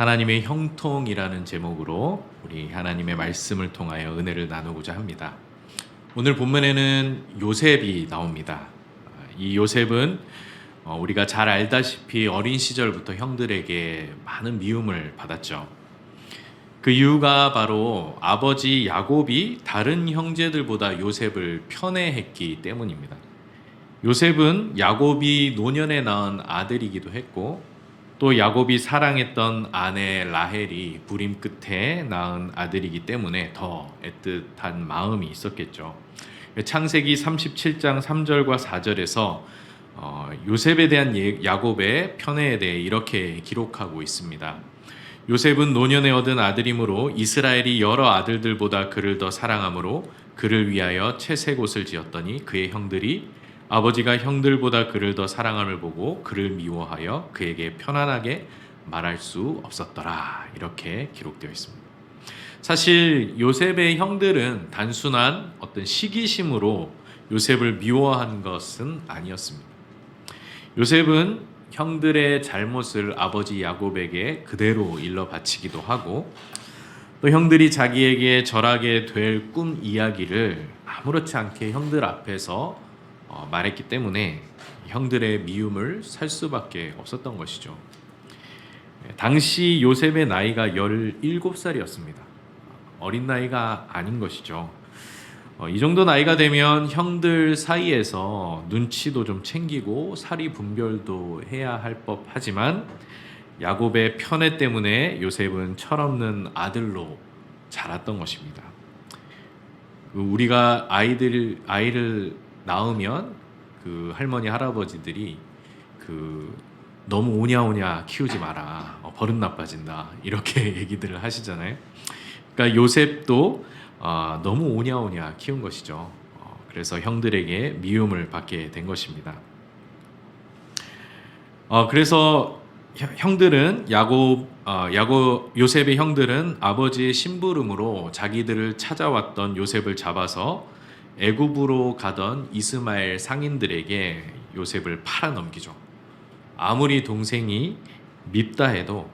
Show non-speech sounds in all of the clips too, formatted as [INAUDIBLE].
하나님의 형통이라는 제목으로 우리 하나님의 말씀을 통하여 은혜를 나누고자 합니다. 오늘 본문에는 요셉이 나옵니다. 이 요셉은 어, 우리가 잘 알다시피 어린 시절부터 형들에게 많은 미움을 받았죠. 그 이유가 바로 아버지 야곱이 다른 형제들보다 요셉을 편애했기 때문입니다. 요셉은 야곱이 노년에 낳은 아들이기도 했고 또 야곱이 사랑했던 아내 라헬이 불임 끝에 낳은 아들이기 때문에 더 애틋한 마음이 있었겠죠. 창세기 37장 3절과 4절에서 어, 요셉에 대한 예- 야곱의 편애에 대해 이렇게 기록하고 있습니다. 요셉은 노년에 얻은 아들이므로 이스라엘이 여러 아들들보다 그를 더 사랑하므로 그를 위하여 채색 옷을 지었더니 그의 형들이 아버지가 형들보다 그를 더 사랑함을 보고 그를 미워하여 그에게 편안하게 말할 수 없었더라. 이렇게 기록되어 있습니다. 사실 요셉의 형들은 단순한 어떤 시기심으로 요셉을 미워한 것은 아니었습니다. 요셉은 형들의 잘못을 아버지 야곱에게 그대로 일러 바치기도 하고 또 형들이 자기에게 절하게 될 꿈 이야기를 아무렇지 않게 형들 앞에서 어, 말했기 때문에 형들의 미움을 살 수밖에 없었던 것이죠. 예, 당시 요셉의 나이가 17살이었습니다. 어린 나이가 아닌 것이죠. 어, 이 정도 나이가 되면 형들 사이에서 눈치도 좀 챙기고 사리 분별도 해야 할 법하지만 야곱의 편애 때문에 요셉은 철없는 아들로 자랐던 것입니다. 그 우리가 아이들 아이를 낳으면 그 할머니 할아버지들이 그 너무 오냐오냐 키우지 마라 어, 버릇 나빠진다 이렇게 [LAUGHS] 얘기들을 하시잖아요. 그러니까 요셉도 어, 너무 오냐오냐 키운 것이죠. 어, 그래서 형들에게 미움을 받게 된 것입니다. 어, 그래서 형- 형들은 야곱 어, 야곱 요셉의 형들은 아버지의 심부름으로 자기들을 찾아왔던 요셉을 잡아서 애굽으로 가던 이스마엘 상인들에게 요셉을 팔아 넘기죠. 아무리 동생이 밉다 해도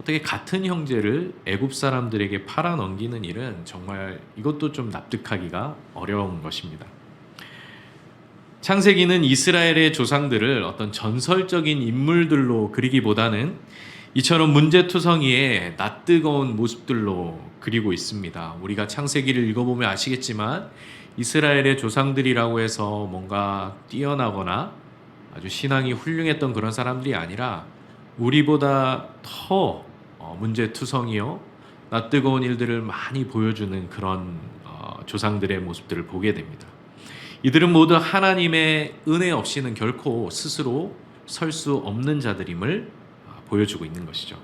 어떻게 같은 형제를 애굽 사람들에게 팔아 넘기는 일은 정말 이것도 좀 납득하기가 어려운 것입니다. 창세기는 이스라엘의 조상들을 어떤 전설적인 인물들로 그리기보다는 이처럼 문제투성이의 낯뜨거운 모습들로 그리고 있습니다. 우리가 창세기를 읽어보면 아시겠지만 이스라엘의 조상들이라고 해서 뭔가 뛰어나거나 아주 신앙이 훌륭했던 그런 사람들이 아니라 우리보다 더 어, 문제투성이요 낯뜨거운 일들을 많이 보여주는 그런 어, 조상들의 모습들을 보게 됩니다. 이들은 모두 하나님의 은혜 없이는 결코 스스로 설 수 없는 자들임을 어, 보여주고 있는 것이죠.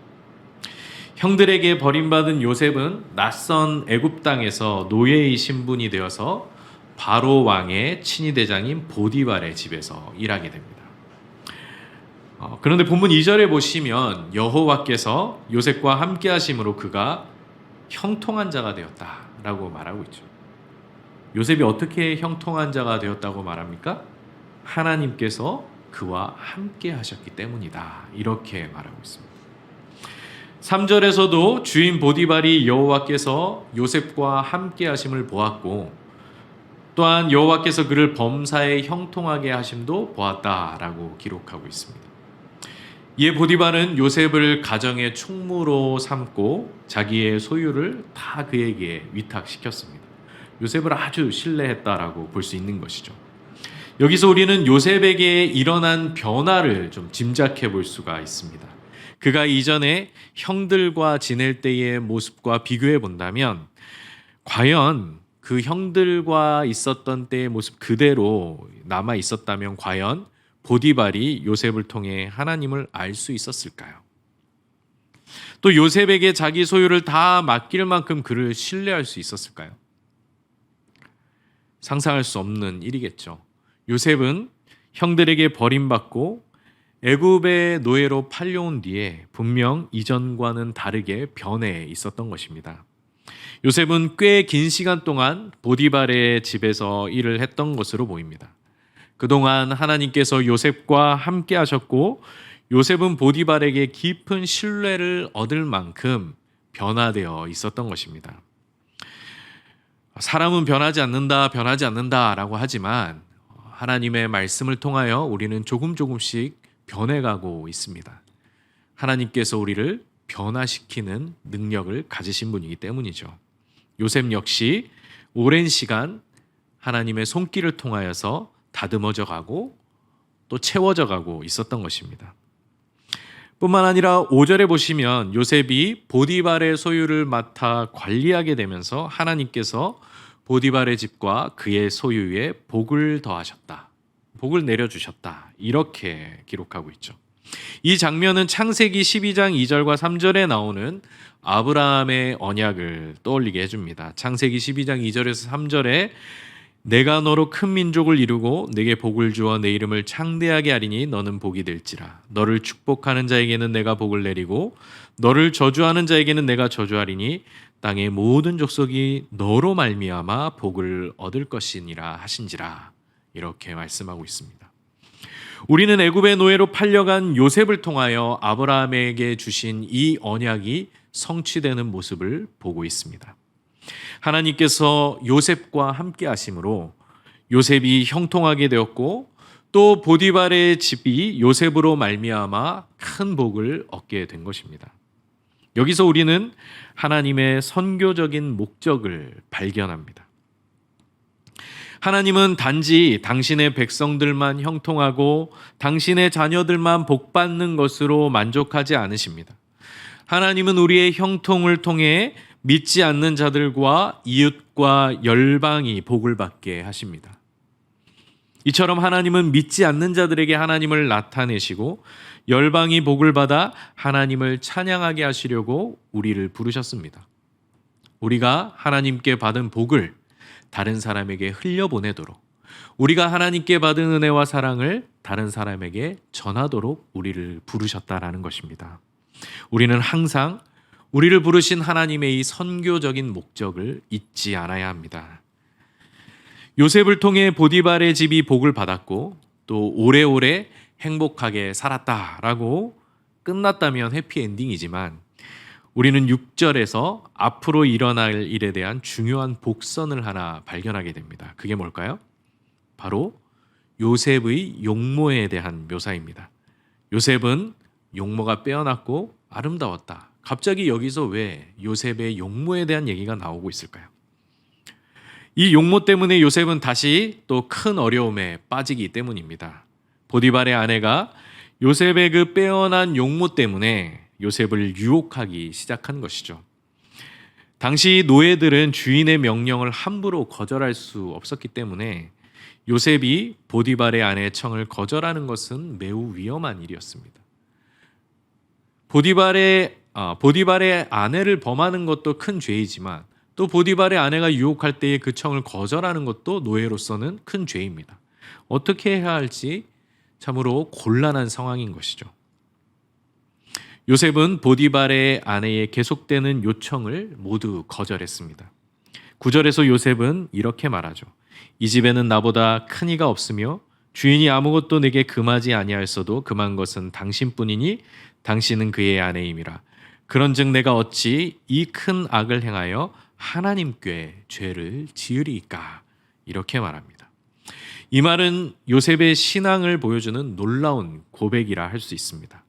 형들에게 버림받은 요셉은 낯선 애굽 땅에서 노예의 신분이 되어서 바로 왕의 친위 대장인 보디발의 집에서 일하게 됩니다. 어, 그런데 본문 2절에 보시면 여호와께서 요셉과 함께 하심으로 그가 형통한 자가 되었다라고 말하고 있죠. 요셉이 어떻게 형통한 자가 되었다고 말합니까? 하나님께서 그와 함께 하셨기 때문이다. 이렇게 말하고 있습니다. 3절에서도 주인 보디발이 여호와께서 요셉과 함께 하심을 보았고 또한 여호와께서 그를 범사에 형통하게 하심도 보았다라고 기록하고 있습니다. 이에 보디발은 요셉을 가정의 총무로 삼고 자기의 소유를 다 그에게 위탁시켰습니다. 요셉을 아주 신뢰했다라고 볼 수 있는 것이죠. 여기서 우리는 요셉에게 일어난 변화를 좀 짐작해 볼 수가 있습니다. 그가 이전에 형들과 지낼 때의 모습과 비교해 본다면 과연 그 형들과 있었던 때의 모습 그대로 남아 있었다면 과연 보디발이 요셉을 통해 하나님을 알 수 있었을까요? 또 요셉에게 자기 소유를 다 맡길 만큼 그를 신뢰할 수 있었을까요? 상상할 수 없는 일이겠죠. 요셉은 형들에게 버림받고 애굽의 노예로 팔려온 뒤에 분명 이전과는 다르게 변해 있었던 것입니다. 요셉은 꽤 긴 시간 동안 보디발의 집에서 일을 했던 것으로 보입니다. 그동안 하나님께서 요셉과 함께 하셨고 요셉은 보디발에게 깊은 신뢰를 얻을 만큼 변화되어 있었던 것입니다. 사람은 변하지 않는다, 변하지 않는다라고 하지만 하나님의 말씀을 통하여 우리는 조금 조금씩 변해가고 있습니다. 하나님께서 우리를 변화시키는 능력을 가지신 분이기 때문이죠. 요셉 역시 오랜 시간 하나님의 손길을 통하여서 다듬어져 가고 또 채워져 가고 있었던 것입니다. 뿐만 아니라 5절에 보시면 요셉이 보디발의 소유를 맡아 관리하게 되면서 하나님께서 보디발의 집과 그의 소유에 복을 더하셨다. 복을 내려주셨다. 이렇게 기록하고 있죠. 이 장면은 창세기 12장 2절과 3절에 나오는 아브라함의 언약을 떠올리게 해줍니다. 창세기 12장 2절에서 3절에 내가 너로 큰 민족을 이루고 내게 복을 주어 내 이름을 창대하게 하리니 너는 복이 될지라 너를 축복하는 자에게는 내가 복을 내리고 너를 저주하는 자에게는 내가 저주하리니 땅의 모든 족속이 너로 말미암아 복을 얻을 것이니라 하신지라 이렇게 말씀하고 있습니다. 우리는 애굽의 노예로 팔려간 요셉을 통하여 아브라함에게 주신 이 언약이 성취되는 모습을 보고 있습니다. 하나님께서 요셉과 함께 하심으로 요셉이 형통하게 되었고 또 보디발의 집이 요셉으로 말미암아 큰 복을 얻게 된 것입니다. 여기서 우리는 하나님의 선교적인 목적을 발견합니다. 하나님은 단지 당신의 백성들만 형통하고 당신의 자녀들만 복받는 것으로 만족하지 않으십니다. 하나님은 우리의 형통을 통해 믿지 않는 자들과 이웃과 열방이 복을 받게 하십니다. 이처럼 하나님은 믿지 않는 자들에게 하나님을 나타내시고 열방이 복을 받아 하나님을 찬양하게 하시려고 우리를 부르셨습니다. 우리가 하나님께 받은 복을 다른 사람에게 흘려보내도록 우리가 하나님께 받은 은혜와 사랑을 다른 사람에게 전하도록 우리를 부르셨다라는 것입니다. 우리는 항상 우리를 부르신 하나님의 이 선교적인 목적을 잊지 않아야 합니다. 요셉을 통해 보디발의 집이 복을 받았고 또 오래오래 행복하게 살았다라고 끝났다면 해피엔딩이지만 우리는 6절에서 앞으로 일어날 일에 대한 중요한 복선을 하나 발견하게 됩니다. 그게 뭘까요? 바로 요셉의 용모에 대한 묘사입니다. 요셉은 용모가 빼어났고 아름다웠다. 갑자기 여기서 왜 요셉의 용모에 대한 얘기가 나오고 있을까요? 이 용모 때문에 요셉은 다시 또 큰 어려움에 빠지기 때문입니다. 보디발의 아내가 요셉의 그 빼어난 용모 때문에 요셉을 유혹하기 시작한 것이죠. 당시 노예들은 주인의 명령을 함부로 거절할 수 없었기 때문에 요셉이 보디발의 아내의 청을 거절하는 것은 매우 위험한 일이었습니다. 보디발의 아, 보디발의 아내를 범하는 것도 큰 죄이지만 또 보디발의 아내가 유혹할 때의 그 청을 거절하는 것도 노예로서는 큰 죄입니다. 어떻게 해야 할지 참으로 곤란한 상황인 것이죠. 요셉은 보디발의 아내의 계속되는 요청을 모두 거절했습니다. 9절에서 요셉은 이렇게 말하죠. 이 집에는 나보다 큰 이가 없으며 주인이 아무것도 내게 금하지 아니하였어도 금한 것은 당신뿐이니 당신은 그의 아내임이라. 그런즉 내가 어찌 이 큰 악을 행하여 하나님께 죄를 지으리까 이렇게 말합니다. 이 말은 요셉의 신앙을 보여주는 놀라운 고백이라 할 수 있습니다.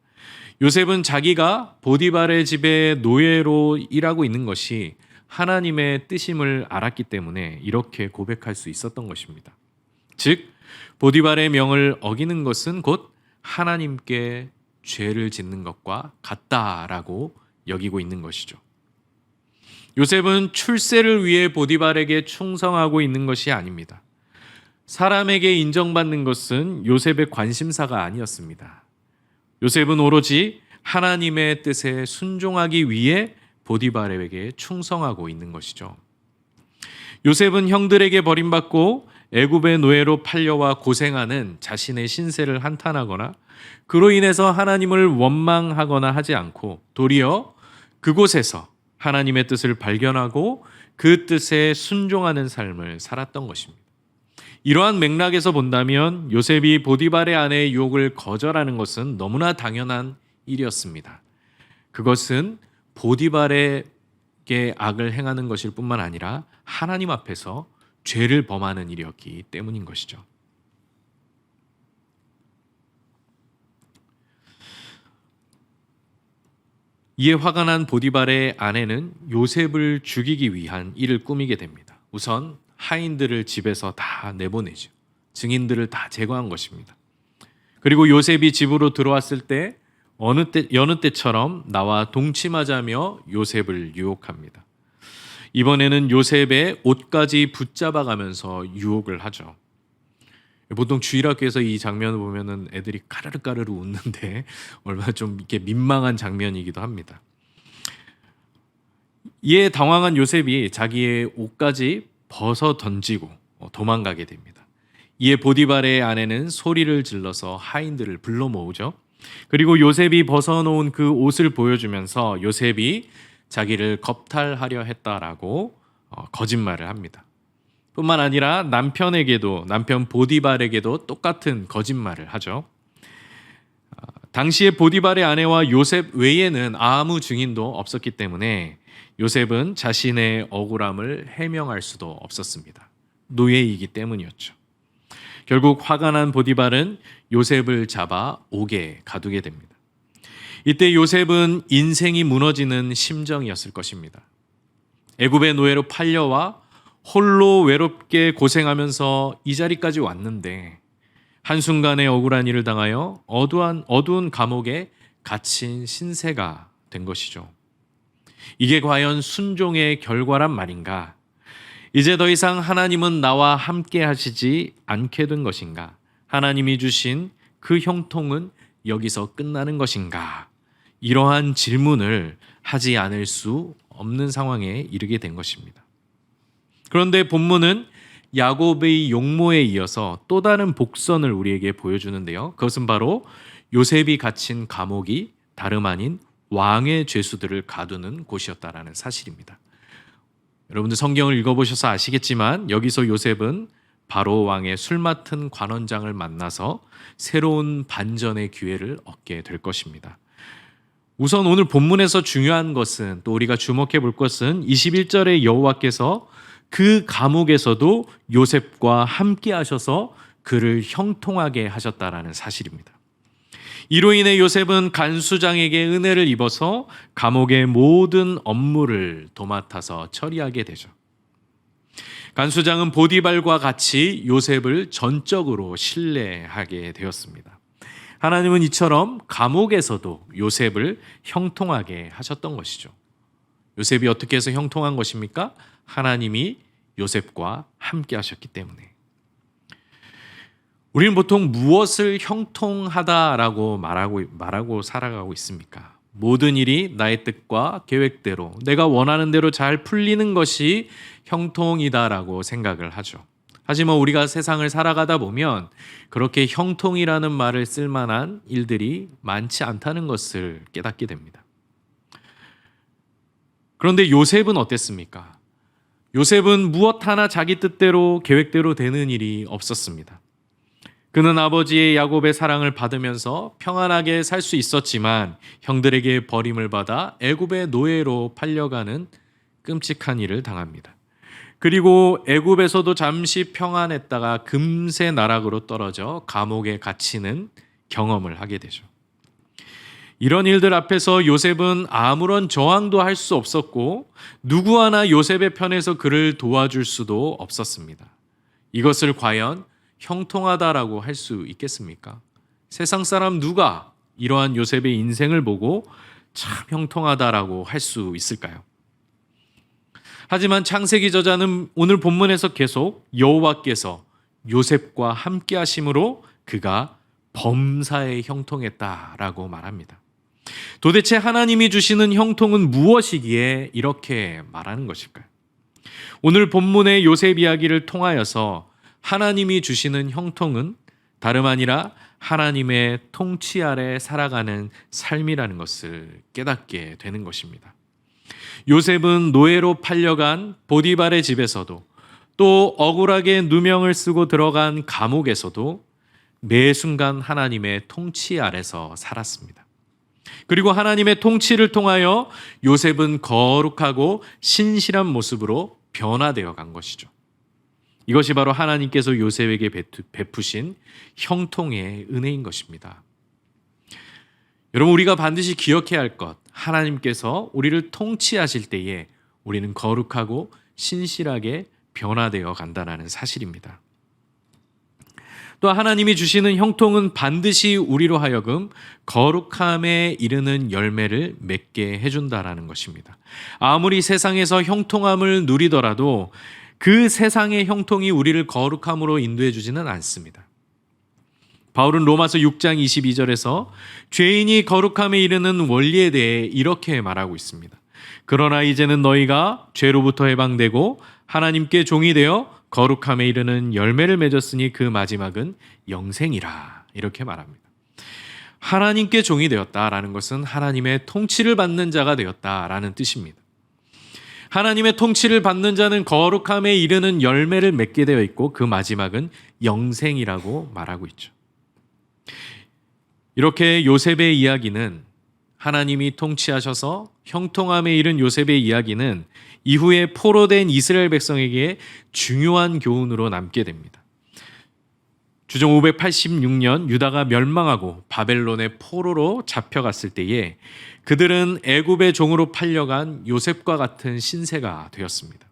요셉은 자기가 보디발의 집에 노예로 일하고 있는 것이 하나님의 뜻임을 알았기 때문에 이렇게 고백할 수 있었던 것입니다. 즉 보디발의 명을 어기는 것은 곧 하나님께 죄를 짓는 것과 같다라고 여기고 있는 것이죠. 요셉은 출세를 위해 보디발에게 충성하고 있는 것이 아닙니다. 사람에게 인정받는 것은 요셉의 관심사가 아니었습니다. 요셉은 오로지 하나님의 뜻에 순종하기 위해 보디발에게 충성하고 있는 것이죠. 요셉은 형들에게 버림받고 애굽의 노예로 팔려와 고생하는 자신의 신세를 한탄하거나 그로 인해서 하나님을 원망하거나 하지 않고 도리어 그곳에서 하나님의 뜻을 발견하고 그 뜻에 순종하는 삶을 살았던 것입니다. 이러한 맥락에서 본다면 요셉이 보디발의 아내의 유혹을 거절하는 것은 너무나 당연한 일이었습니다. 그것은 보디발에게 악을 행하는 것일 뿐만 아니라 하나님 앞에서 죄를 범하는 일이었기 때문인 것이죠. 이에 화가 난 보디발의 아내는 요셉을 죽이기 위한 일을 꾸미게 됩니다. 우선 하인들을 집에서 다 내보내죠. 증인들을 다 제거한 것입니다. 그리고 요셉이 집으로 들어왔을 때 어느 때 여느 때처럼 나와 동침하자며 요셉을 유혹합니다. 이번에는 요셉의 옷까지 붙잡아 가면서 유혹을 하죠. 보통 주일학교에서 이 장면을 보면은 애들이 까르르 까르르 웃는데 [LAUGHS] 얼마나 좀 이렇게 민망한 장면이기도 합니다. 이에 당황한 요셉이 자기의 옷까지 벗어 던지고 어, 도망가게 됩니다. 이에 보디발의 아내는 소리를 질러서 하인들을 불러 모으죠. 그리고 요셉이 벗어놓은 그 옷을 보여주면서 요셉이 자기를 겁탈하려 했다라고 어, 거짓말을 합니다. 뿐만 아니라 남편에게도 남편 보디발에게도 똑같은 거짓말을 하죠. 아, 당시에 보디발의 아내와 요셉 외에는 아무 증인도 없었기 때문에 요셉은 자신의 억울함을 해명할 수도 없었습니다. 노예이기 때문이었죠. 결국 화가 난 보디발은 요셉을 잡아 옥에 가두게 됩니다. 이때 요셉은 인생이 무너지는 심정이었을 것입니다. 애굽의 노예로 팔려와 홀로 외롭게 고생하면서 이 자리까지 왔는데 한순간에 억울한 일을 당하여 어두운, 어두운 감옥에 갇힌 신세가 된 것이죠. 이게 과연 순종의 결과란 말인가? 이제 더 이상 하나님은 나와 함께 하시지 않게 된 것인가? 하나님이 주신 그 형통은 여기서 끝나는 것인가? 이러한 질문을 하지 않을 수 없는 상황에 이르게 된 것입니다. 그런데 본문은 야곱의 용모에 이어서 또 다른 복선을 우리에게 보여주는데요. 그것은 바로 요셉이 갇힌 감옥이 다름 아닌 왕의 죄수들을 가두는 곳이었다라는 사실입니다. 여러분들 성경을 읽어보셔서 아시겠지만 여기서 요셉은 바로 왕의 술 맡은 관원장을 만나서 새로운 반전의 기회를 얻게 될 것입니다. 우선 오늘 본문에서 중요한 것은 또 우리가 주목해 볼 것은 21절에 여호와께서 그 감옥에서도 요셉과 함께 하셔서 그를 형통하게 하셨다라는 사실입니다. 이로 인해 요셉은 간수장에게 은혜를 입어서 감옥의 모든 업무를 도맡아서 처리하게 되죠. 간수장은 보디발과 같이 요셉을 전적으로 신뢰하게 되었습니다. 하나님은 이처럼 감옥에서도 요셉을 형통하게 하셨던 것이죠. 요셉이 어떻게 해서 형통한 것입니까? 하나님이 요셉과 함께 하셨기 때문에. 우리는 보통 무엇을 형통하다라고 말하고 말하고 살아가고 있습니까? 모든 일이 나의 뜻과 계획대로 내가 원하는 대로 잘 풀리는 것이 형통이다라고 생각을 하죠. 하지만 우리가 세상을 살아가다 보면 그렇게 형통이라는 말을 쓸 만한 일들이 많지 않다는 것을 깨닫게 됩니다. 그런데 요셉은 어땠습니까? 요셉은 무엇 하나 자기 뜻대로 계획대로 되는 일이 없었습니다. 그는 아버지의 야곱의 사랑을 받으면서 평안하게 살 수 있었지만 형들에게 버림을 받아 애굽의 노예로 팔려가는 끔찍한 일을 당합니다. 그리고 애굽에서도 잠시 평안했다가 금세 나락으로 떨어져 감옥에 갇히는 경험을 하게 되죠. 이런 일들 앞에서 요셉은 아무런 저항도 할 수 없었고 누구 하나 요셉의 편에서 그를 도와줄 수도 없었습니다. 이것을 과연 형통하다라고 할 수 있겠습니까? 세상 사람 누가 이러한 요셉의 인생을 보고 참 형통하다라고 할 수 있을까요? 하지만 창세기 저자는 오늘 본문에서 계속 여호와께서 요셉과 함께 하심으로 그가 범사에 형통했다라고 말합니다. 도대체 하나님이 주시는 형통은 무엇이기에 이렇게 말하는 것일까요? 오늘 본문의 요셉 이야기를 통하여서 하나님이 주시는 형통은 다름 아니라 하나님의 통치 아래 살아가는 삶이라는 것을 깨닫게 되는 것입니다. 요셉은 노예로 팔려간 보디발의 집에서도 또 억울하게 누명을 쓰고 들어간 감옥에서도 매 순간 하나님의 통치 아래서 살았습니다. 그리고 하나님의 통치를 통하여 요셉은 거룩하고 신실한 모습으로 변화되어 간 것이죠. 이것이 바로 하나님께서 요셉에게 베푸신 형통의 은혜인 것입니다. 여러분, 우리가 반드시 기억해야 할 것, 하나님께서 우리를 통치하실 때에 우리는 거룩하고 신실하게 변화되어 간다는 사실입니다. 또 하나님이 주시는 형통은 반드시 우리로 하여금 거룩함에 이르는 열매를 맺게 해준다라는 것입니다. 아무리 세상에서 형통함을 누리더라도 그 세상의 형통이 우리를 거룩함으로 인도해 주지는 않습니다. 바울은 로마서 6장 22절에서 죄인이 거룩함에 이르는 원리에 대해 이렇게 말하고 있습니다. 그러나 이제는 너희가 죄로부터 해방되고 하나님께 종이 되어 거룩함에 이르는 열매를 맺었으니 그 마지막은 영생이라. 이렇게 말합니다. 하나님께 종이 되었다라는 것은 하나님의 통치를 받는 자가 되었다라는 뜻입니다. 하나님의 통치를 받는 자는 거룩함에 이르는 열매를 맺게 되어 있고 그 마지막은 영생이라고 말하고 있죠. 이렇게 요셉의 이야기는 하나님이 통치하셔서 형통함에 이른 요셉의 이야기는 이후에 포로된 이스라엘 백성에게 중요한 교훈으로 남게 됩니다. 주정 586년 유다가 멸망하고 바벨론의 포로로 잡혀갔을 때에 그들은 애굽의 종으로 팔려간 요셉과 같은 신세가 되었습니다.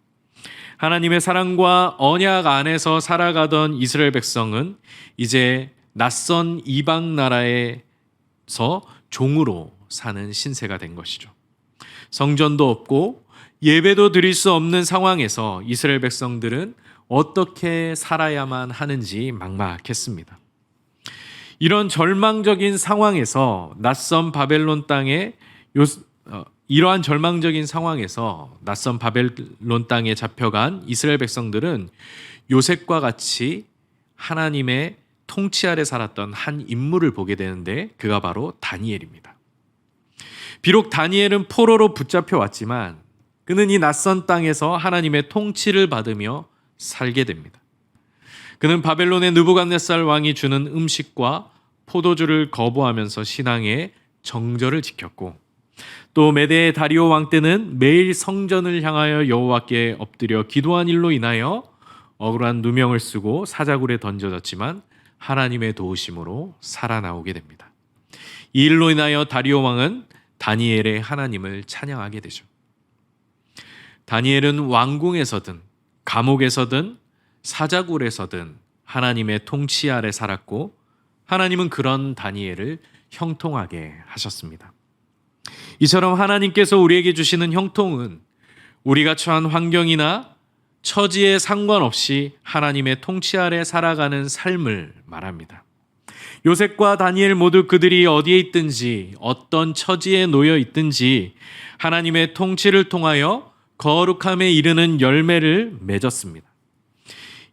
하나님의 사랑과 언약 안에서 살아가던 이스라엘 백성은 이제 낯선 이방 나라에서 종으로 사는 신세가 된 것이죠. 성전도 없고 예배도 드릴 수 없는 상황에서 이스라엘 백성들은 어떻게 살아야만 하는지 막막했습니다. 이런 절망적인 상황에서 낯선 바벨론 땅에 요, 어, 이러한 절망적인 상황에서 낯선 바벨론 땅에 잡혀간 이스라엘 백성들은 요셉과 같이 하나님의 통치 아래 살았던 한 인물을 보게 되는데 그가 바로 다니엘입니다. 비록 다니엘은 포로로 붙잡혀 왔지만 그는 이 낯선 땅에서 하나님의 통치를 받으며 살게 됩니다. 그는 바벨론의 느부갓네살 왕이 주는 음식과 포도주를 거부하면서 신앙의 정절을 지켰고 또 메대의 다리오 왕 때는 매일 성전을 향하여 여호와께 엎드려 기도한 일로 인하여 억울한 누명을 쓰고 사자굴에 던져졌지만 하나님의 도우심으로 살아나오게 됩니다. 이 일로 인하여 다리오 왕은 다니엘의 하나님을 찬양하게 되죠. 다니엘은 왕궁에서든 감옥에서든 사자굴에서든 하나님의 통치 아래 살았고 하나님은 그런 다니엘을 형통하게 하셨습니다. 이처럼 하나님께서 우리에게 주시는 형통은 우리가 처한 환경이나 처지에 상관없이 하나님의 통치 아래 살아가는 삶을 말합니다. 요셉과 다니엘 모두 그들이 어디에 있든지 어떤 처지에 놓여 있든지 하나님의 통치를 통하여 거룩함에 이르는 열매를 맺었습니다.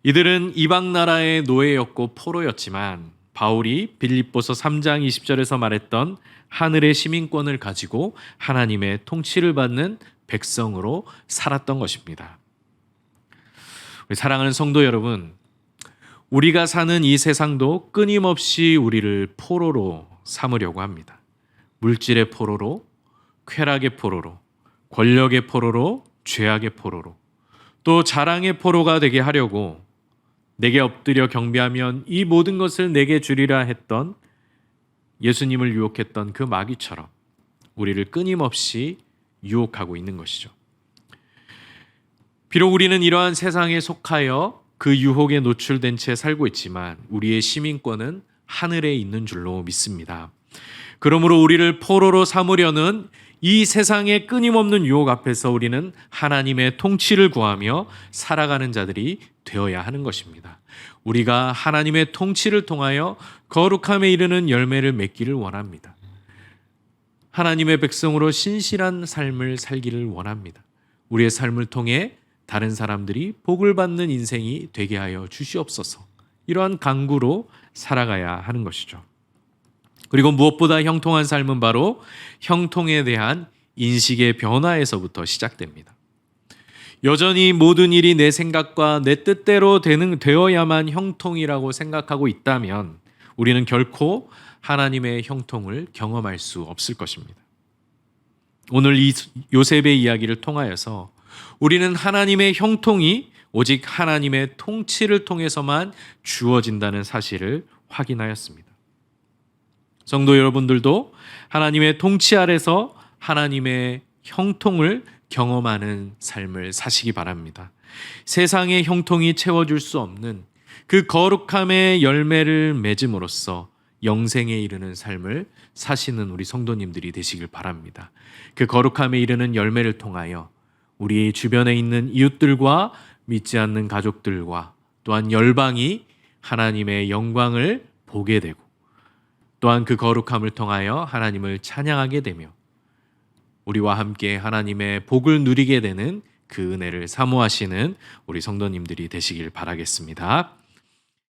이들은 이방 나라의 노예였고 포로였지만 바울이 빌립보서 3장 20절에서 말했던 하늘의 시민권을 가지고 하나님의 통치를 받는 백성으로 살았던 것입니다. 사랑하는 성도 여러분, 우리가 사는 이 세상도 끊임없이 우리를 포로로 삼으려고 합니다. 물질의 포로로, 쾌락의 포로로, 권력의 포로로, 죄악의 포로로, 또 자랑의 포로가 되게 하려고 내게 엎드려 경배하면 이 모든 것을 내게 주리라 했던 예수님을 유혹했던 그 마귀처럼 우리를 끊임없이 유혹하고 있는 것이죠. 비록 우리는 이러한 세상에 속하여 그 유혹에 노출된 채 살고 있지만 우리의 시민권은 하늘에 있는 줄로 믿습니다. 그러므로 우리를 포로로 삼으려는 이 세상의 끊임없는 유혹 앞에서 우리는 하나님의 통치를 구하며 살아가는 자들이 되어야 하는 것입니다. 우리가 하나님의 통치를 통하여 거룩함에 이르는 열매를 맺기를 원합니다. 하나님의 백성으로 신실한 삶을 살기를 원합니다. 우리의 삶을 통해 다른 사람들이 복을 받는 인생이 되게 하여 주시옵소서. 이러한 강구로 살아가야 하는 것이죠. 그리고 무엇보다 형통한 삶은 바로 형통에 대한 인식의 변화에서부터 시작됩니다. 여전히 모든 일이 내 생각과 내 뜻대로 되는 되어야만 형통이라고 생각하고 있다면 우리는 결코 하나님의 형통을 경험할 수 없을 것입니다. 오늘 이 요셉의 이야기를 통하여서 우리는 하나님의 형통이 오직 하나님의 통치를 통해서만 주어진다는 사실을 확인하였습니다. 성도 여러분들도 하나님의 통치 아래서 하나님의 형통을 경험하는 삶을 사시기 바랍니다. 세상의 형통이 채워줄 수 없는 그 거룩함의 열매를 맺음으로써 영생에 이르는 삶을 사시는 우리 성도님들이 되시길 바랍니다. 그 거룩함에 이르는 열매를 통하여 우리 주변에 있는 이웃들과 믿지 않는 가족들과 또한 열방이 하나님의 영광을 보게 되고 또한 그 거룩함을 통하여 하나님을 찬양하게 되며 우리와 함께 하나님의 복을 누리게 되는 그 은혜를 사모하시는 우리 성도님들이 되시길 바라겠습니다.